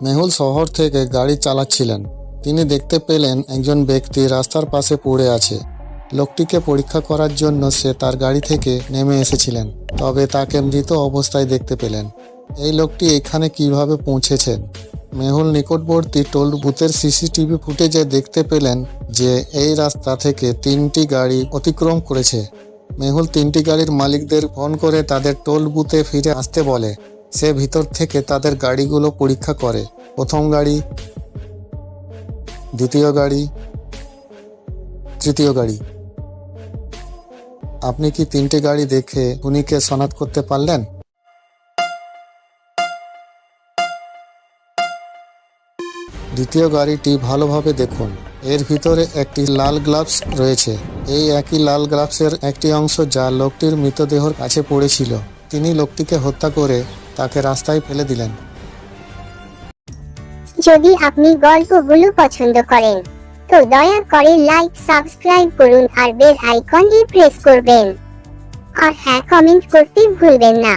মেহুল শহর থেকে গাড়ি চালাচ্ছিলেন। তিনি দেখতে পেলেন একজন ব্যক্তি রাস্তার পাশে পড়ে আছে। লোকটিকে পরীক্ষা করার জন্য সে তার গাড়ি থেকে নেমে এসেছিলেন, তবে তাকে মৃত অবস্থায় দেখতে পেলেন। এই লোকটি এখানে কীভাবে পৌঁছেছেন? মেহুল নিকটবর্তী টোল বুথের সিসিটিভি ফুটেজে দেখতে পেলেন যে এই রাস্তা থেকে তিনটি গাড়ি অতিক্রম করেছে। মেহুল তিনটি গাড়ির মালিকদের ফোন করে তাদের টোল বুথে ফিরে আসতে বলে। সে ভিতর থেকে তাদের গাড়িগুলো পরীক্ষা করে। প্রথম গাড়ি, দ্বিতীয় গাড়ি, তৃতীয় গাড়ি। আপনি কি তিনটে গাড়ি দেখে উনিকে শনাক্ত করতে পারলেন? দ্বিতীয় গাড়িটি ভালোভাবে দেখুন। এর ভিতরে একটি লাল গ্লাভস রয়েছে। এই একই লাল গ্লাভসের একটি অংশ যা লোকটির মৃতদেহর কাছে পড়েছিল। তিনি লোকটিকে হত্যা করে তাকে রাস্তায় ফেলে দিলেন। যদি আপনি গল্পগুলো পছন্দ করেন, তো দয়া করে লাইক সাবস্ক্রাইব করুন আর বেল আইকনটি প্রেস করবেন। আর হ্যাঁ কমেন্ট করতে ভুলবেন না।